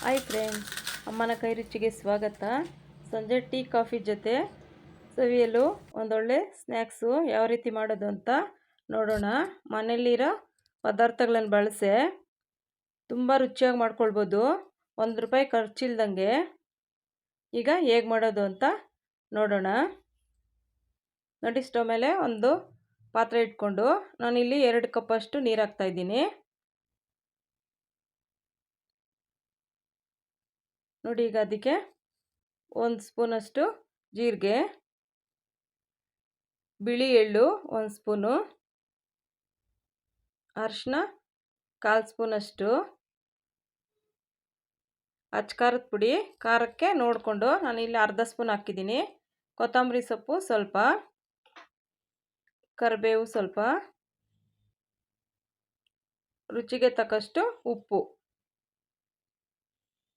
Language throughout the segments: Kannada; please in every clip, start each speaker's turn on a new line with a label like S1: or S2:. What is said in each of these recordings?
S1: ಹಾಯ್ ಫ್ರೆಂಡ್ಸ್, ಅಮ್ಮನ ಕೈ ರುಚಿಗೆ ಸ್ವಾಗತ. ಸಂಜೆ ಟೀ, ಕಾಫಿ ಜೊತೆ. ಸವಿಯಲು ಒಂದೊಳ್ಳೆ ಸ್ನ್ಯಾಕ್ಸು ಯಾವ ರೀತಿ ಮಾಡೋದು ಅಂತ ನೋಡೋಣ. ಮನೆಯಲ್ಲಿರೋ ಪದಾರ್ಥಗಳನ್ನು ಬಳಸಿ. ತುಂಬ ರುಚಿಯಾಗಿ ಮಾಡ್ಕೊಳ್ಬೋದು. ಒಂದು ರೂಪಾಯಿ ಖರ್ಚಿಲ್ದಂಗೆ. ಈಗ ಹೇಗೆ ಮಾಡೋದು ಅಂತ ನೋಡೋಣ. ನೋಡಿ ಸ್ಟವ್ ಮೇಲೆ ಒಂದು ಪಾತ್ರೆ ಇಟ್ಕೊಂಡು ನಾನಿಲ್ಲಿ ಎರಡು ಕಪ್ಪಷ್ಟು ನೀರು ಹಾಕ್ತಾಯಿದ್ದೀನಿ ನೋಡಿ ಈಗ ಅದಕ್ಕೆ ಒಂದು ಸ್ಪೂನಷ್ಟು ಜೀರಿಗೆ, ಬಿಳಿ ಎಳ್ಳು ಒಂದು ಸ್ಪೂನು ಅರಿಶಿನ ಕಾಲು ಸ್ಪೂನಷ್ಟು ಅಚ್ಕಾರದ ಪುಡಿ, ಖಾರಕ್ಕೆ ನೋಡಿಕೊಂಡು ನಾನು ಇಲ್ಲಿ ಅರ್ಧ ಸ್ಪೂನ್ ಹಾಕಿದ್ದೀನಿ. ಕೊತ್ತಂಬರಿ ಸೊಪ್ಪು ಸ್ವಲ್ಪ, ಕರಿಬೇವು ಸ್ವಲ್ಪ, ರುಚಿಗೆ ತಕ್ಕಷ್ಟು ಉಪ್ಪು.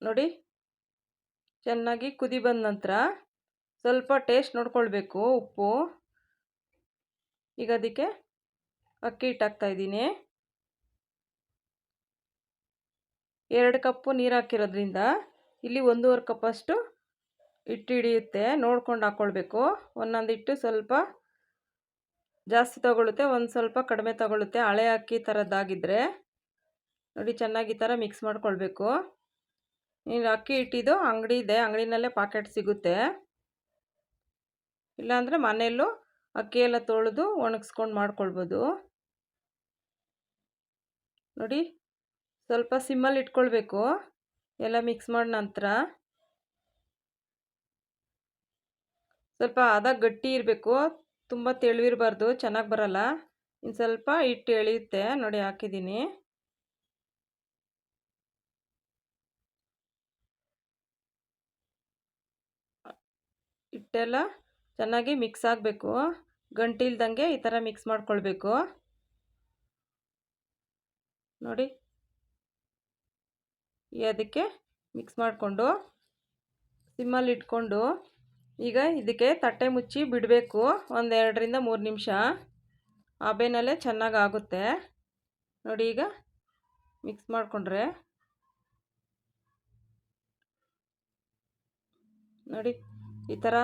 S1: ನೋಡಿ ಚೆನ್ನಾಗಿ ಕುದಿ ಬಂದ ನಂತರ ಸ್ವಲ್ಪ ಟೇಸ್ಟ್ ನೋಡ್ಕೊಳ್ಬೇಕು, ಉಪ್ಪು. ಈಗ ಅದಕ್ಕೆ ಅಕ್ಕಿ ಹಿಟ್ಟು ಹಾಕ್ತಾಯಿದ್ದೀನಿ ಎರಡು ಕಪ್ಪು ನೀರು ಹಾಕಿರೋದ್ರಿಂದ ಇಲ್ಲಿ ಒಂದೂವರೆ ಕಪ್ಪಷ್ಟು ಹಿಟ್ಟು ಹಿಡಿಯುತ್ತೆ, ನೋಡ್ಕೊಂಡು ಹಾಕ್ಕೊಳ್ಬೇಕು ಒಂದೊಂದು ಹಿಟ್ಟು ಸ್ವಲ್ಪ ಜಾಸ್ತಿ ತಗೊಳುತ್ತೆ ಒಂದು ಸ್ವಲ್ಪ ಕಡಿಮೆ ತಗೊಳುತ್ತೆ ಹಳೆ ಅಕ್ಕಿ ಥರದ್ದಾಗಿದ್ದರೆ ನೋಡಿ ಚೆನ್ನಾಗಿ ಈ ಥರ ಮಿಕ್ಸ್ ಮಾಡ್ಕೊಳ್ಬೇಕು. ನೀವು ಅಕ್ಕಿ ಇಟ್ಟಿದ್ದು, ಅಂಗಡಿ ಇದೆ, ಅಂಗಡಿನಲ್ಲೇ ಪಾಕೆಟ್ ಸಿಗುತ್ತೆ. ಇಲ್ಲಾಂದರೆ ಮನೆಯಲ್ಲೂ ಅಕ್ಕಿ ಎಲ್ಲ ತೊಳೆದು ಒಣಗಿಸ್ಕೊಂಡು ಮಾಡ್ಕೊಳ್ಬೋದು. ನೋಡಿ, ಸ್ವಲ್ಪ ಸಿಮ್ಮಲ್ಲಿ ಇಟ್ಕೊಳ್ಬೇಕು. ಎಲ್ಲ ಮಿಕ್ಸ್ ಮಾಡಿದ ನಂತರ. ಸ್ವಲ್ಪ ಅದ ಗಟ್ಟಿ ಇರಬೇಕು, ತುಂಬ ತೆಳುವಿರಬಾರ್ದು, ಚೆನ್ನಾಗಿ ಬರಲ್ಲ. ಇನ್ನು ಸ್ವಲ್ಪ ಹಿಟ್ಟು ಎಳೆಯುತ್ತೆ, ನೋಡಿ ಹಾಕಿದ್ದೀನಿ. ಹಿಟ್ಟೆಲ್ಲ ಚೆನ್ನಾಗಿ ಮಿಕ್ಸ್ ಆಗಬೇಕು. ಗಂಟಿಲ್ದಂಗೆ ಈ ಥರ ಮಿಕ್ಸ್ ಮಾಡ್ಕೊಳ್ಬೇಕು. ನೋಡಿ. ಅದಕ್ಕೆ ಮಿಕ್ಸ್ ಮಾಡಿಕೊಂಡು ಸಿಮ್ಮಲ್ಲಿ ಇಟ್ಕೊಂಡು ಈಗ ಇದಕ್ಕೆ ತಟ್ಟೆ ಮುಚ್ಚಿ ಬಿಡಬೇಕು ಒಂದು ಎರಡರಿಂದ ಮೂರು ನಿಮಿಷ. ಆಬೇನಲ್ಲೇ ಚೆನ್ನಾಗಿ ಆಗುತ್ತೆ. ನೋಡಿ ಈಗ ಮಿಕ್ಸ್ ಮಾಡಿಕೊಂಡ್ರೆ. ನೋಡಿ. ಈ ಥರ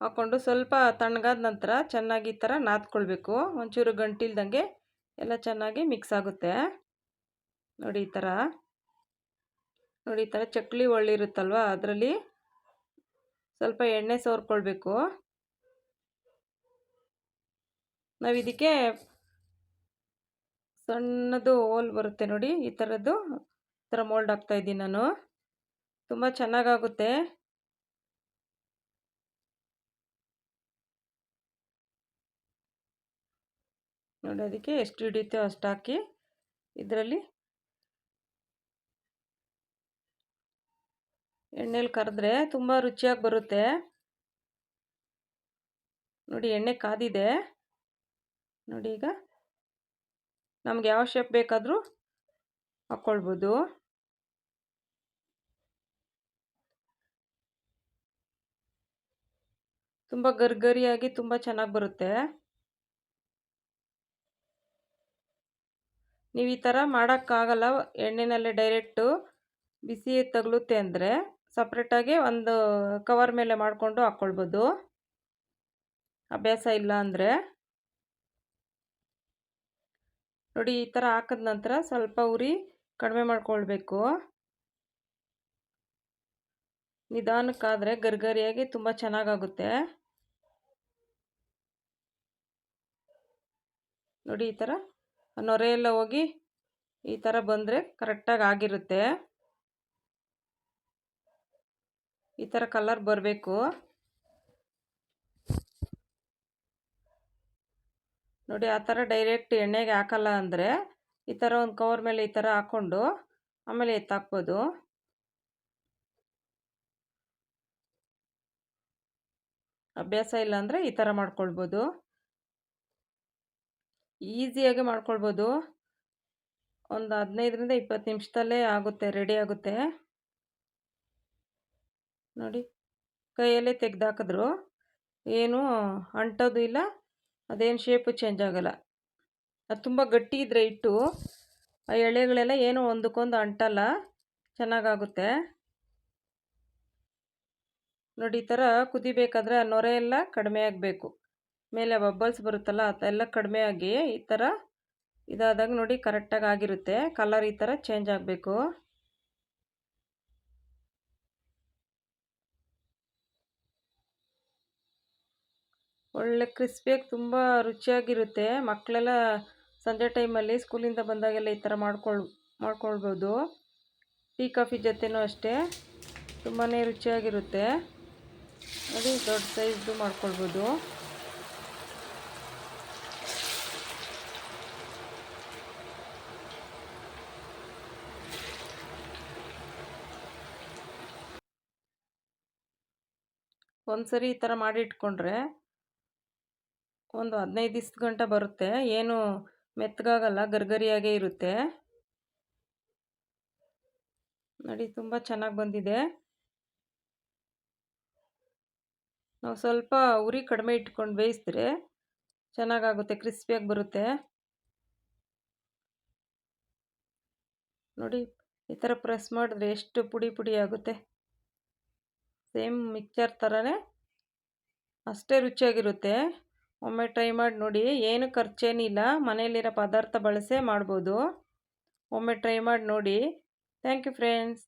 S1: ಹಾಕ್ಕೊಂಡು ಸ್ವಲ್ಪ ತಣ್ಣಗಾದ ನಂತರ ಚೆನ್ನಾಗಿ ಈ ಥರ ನಾದ್ಕೊಳ್ಬೇಕು. ಒಂಚೂರು ಗಂಟಿಲ್ದಂಗೆ ಎಲ್ಲ ಚೆನ್ನಾಗಿ ಮಿಕ್ಸ್ ಆಗುತ್ತೆ. ನೋಡಿ ಈ ಥರ ನೋಡಿ ಈ ಥರ ಚಕ್ಲಿ ಒಳ್ಳಿರುತ್ತಲ್ವ ಅದರಲ್ಲಿ? ಸ್ವಲ್ಪ ಎಣ್ಣೆ ಸೋರ್ಕೊಳ್ಬೇಕು. ನಾವು ಇದಕ್ಕೆ ಸಣ್ಣದು ಹೋಲ್ ಬರುತ್ತೆ ನೋಡಿ ಈ ಥರದ್ದು ಈ ಥರ ಮೋಲ್ಡ್ ಹಾಕ್ತಾಯಿದ್ದೀನಿ ನಾನು. ತುಂಬ ಚೆನ್ನಾಗಾಗುತ್ತೆ. ನೋಡಿ ಅದಕ್ಕೆ ಎಷ್ಟು ಹಿಡಿಯುತ್ತೋ ಅಷ್ಟು ಹಾಕಿ ಇದರಲ್ಲಿ ಎಣ್ಣೆಲಿ ಕರೆದ್ರೆ ತುಂಬ ರುಚಿಯಾಗಿ ಬರುತ್ತೆ. ನೋಡಿ ಎಣ್ಣೆ ಕಾದಿದೆ. ನೋಡಿ ಈಗ ನಮ್ಗೆ ಯಾವ ಶೇಪ್ ಬೇಕಾದರೂ ಹಾಕ್ಕೊಳ್ಬೋದು ತುಂಬ ಗರ್ಗರಿಯಾಗಿ ತುಂಬ ಚೆನ್ನಾಗಿ ಬರುತ್ತೆ. ನೀವು ಈ ಥರ ಮಾಡೋಕ್ಕಾಗಲ್ಲ. ಎಣ್ಣೆನಲ್ಲೇ ಡೈರೆಕ್ಟು ಬಿಸಿ ತಗಲುತ್ತೆ ಅಂದರೆ ಸಪ್ರೇಟಾಗಿ ಒಂದು ಕವರ್ ಮೇಲೆ ಮಾಡಿಕೊಂಡು ಹಾಕ್ಕೊಳ್ಬೋದು ಅಭ್ಯಾಸ ಇಲ್ಲ ಅಂದರೆ. ನೋಡಿ ಈ ಥರ ಹಾಕಿದ ನಂತರ ಸ್ವಲ್ಪ ಉರಿ ಕಡಿಮೆ ಮಾಡಿಕೊಳ್ಬೇಕು. ನಿಧಾನಕ್ಕಾದರೆ ಗರ್ಗರಿಯಾಗಿ ತುಂಬ ಚೆನ್ನಾಗಾಗುತ್ತೆ. ನೋಡಿ ಈ ಥರ ನೊರೆ ಎಲ್ಲ ಹೋಗಿ ಈ ಥರ ಬಂದರೆ ಕರೆಕ್ಟಾಗಿ ಆಗಿರುತ್ತೆ. ಈ ಥರ ಕಲರ್ ಬರಬೇಕು. ನೋಡಿ ಆ ಥರ ಡೈರೆಕ್ಟ್ ಎಣ್ಣೆಗೆ ಹಾಕಲ್ಲ ಅಂದರೆ ಈ ಥರ ಒಂದು ಕವರ್ ಮೇಲೆ ಈ ಥರ ಹಾಕ್ಕೊಂಡು ಆಮೇಲೆ ಎತ್ತಾಕ್ಬೋದು. ಅಭ್ಯಾಸ ಇಲ್ಲ ಅಂದರೆ ಈ ಥರ ಮಾಡ್ಕೊಳ್ಬೋದು. ಈಸಿಯಾಗಿ ಮಾಡ್ಕೊಳ್ಬೋದು. ಒಂದು ಹದಿನೈದರಿಂದ ಇಪ್ಪತ್ತು ನಿಮಿಷದಲ್ಲೇ ಆಗುತ್ತೆ, ರೆಡಿ ಆಗುತ್ತೆ. ನೋಡಿ, ಕೈಯಲ್ಲೇ ತೆಗೆದಾಕಿದ್ರು. ಏನು ಅಂಟೋದು ಇಲ್ಲ, ಅದೇನು ಶೇಪು ಚೇಂಜ್ ಆಗೋಲ್ಲ. ಅದು ತುಂಬ ಗಟ್ಟಿ ಇದ್ದರೆ ಇಟ್ಟು, ಆ ಎಳೆಗಳೆಲ್ಲ ಏನೂ ಒಂದಕ್ಕೊಂದು ಅಂಟಲ್ಲ, ಚೆನ್ನಾಗಾಗುತ್ತೆ. ನೋಡಿ, ಈ ಥರ ಕುದಿಬೇಕಾದ್ರೆ ಆ ನೊರೆ ಎಲ್ಲ ಕಡಿಮೆ ಆಗಬೇಕು. ಮೇಲೆ ಬಬ್ಬಲ್ಸ್ ಬರುತ್ತಲ್ಲ, ಅದೆಲ್ಲ ಕಡಿಮೆ ಆಗಿ ಈ ಥರ ಇದಾದಾಗ ನೋಡಿ ಕರೆಕ್ಟಾಗಿ ಆಗಿರುತ್ತೆ. ಕಲರ್ ಈ ಥರ ಚೇಂಜ್ ಆಗಬೇಕು. ಒಳ್ಳೆ ಕ್ರಿಸ್ಪಿಯಾಗಿ ತುಂಬ ರುಚಿಯಾಗಿರುತ್ತೆ. ಮಕ್ಕಳೆಲ್ಲ ಸಂಜೆ ಟೈಮಲ್ಲಿ ಸ್ಕೂಲಿಂದ ಬಂದಾಗೆಲ್ಲ ಈ ಥರ ಮಾಡ್ಕೊಳ್, ಮಾಡ್ಕೊಳ್ಬೋದು. ಟೀ, ಕಾಫಿ ಜೊತೆನೂ ಅಷ್ಟೇ. ತುಂಬಾ ರುಚಿಯಾಗಿರುತ್ತೆ. ನೋಡಿ ದೊಡ್ಡ ಸೈಜ್ದು ಮಾಡ್ಕೊಳ್ಬೋದು. ಒಂದ್ಸರಿ ಈ ಥರ ಮಾಡಿ ಇಟ್ಕೊಂಡ್ರೆ ಒಂದು ಹದಿನೈದು ದಿವ್ಸದ ಗಂಟ ಬರುತ್ತೆ. ಏನು ಮೆತ್ತಗಾಗಲ್ಲ ಗರ್ಗರಿಯಾಗೇ ಇರುತ್ತೆ. ನೋಡಿ, ತುಂಬ ಚೆನ್ನಾಗಿ ಬಂದಿದೆ. ನಾವು ಸ್ವಲ್ಪ ಉರಿ ಕಡಿಮೆ ಇಟ್ಕೊಂಡು ಬೇಯಿಸಿದ್ರೆ ಚೆನ್ನಾಗಾಗುತ್ತೆ, ಕ್ರಿಸ್ಪಿಯಾಗಿ ಬರುತ್ತೆ. ನೋಡಿ, ಈ ಥರ ಪ್ರೆಸ್ ಮಾಡಿದ್ರೆ ಎಷ್ಟು ಪುಡಿ ಪುಡಿ ಆಗುತ್ತೆ. ಸೇಮ್ ಮಿಕ್ಚರ್ ಥರನೇ ಅಷ್ಟೇ ರುಚಿಯಾಗಿರುತ್ತೆ. ಒಮ್ಮೆ ಟ್ರೈ ಮಾಡಿ ನೋಡಿ. ಏನು ಖರ್ಚೇನಿಲ್ಲ. ಮನೆಯಲ್ಲಿರೋ ಪದಾರ್ಥ ಬಳಸೇ ಮಾಡ್ಬೋದು. ಒಮ್ಮೆ ಟ್ರೈ ಮಾಡಿ ನೋಡಿ. Thank you friends.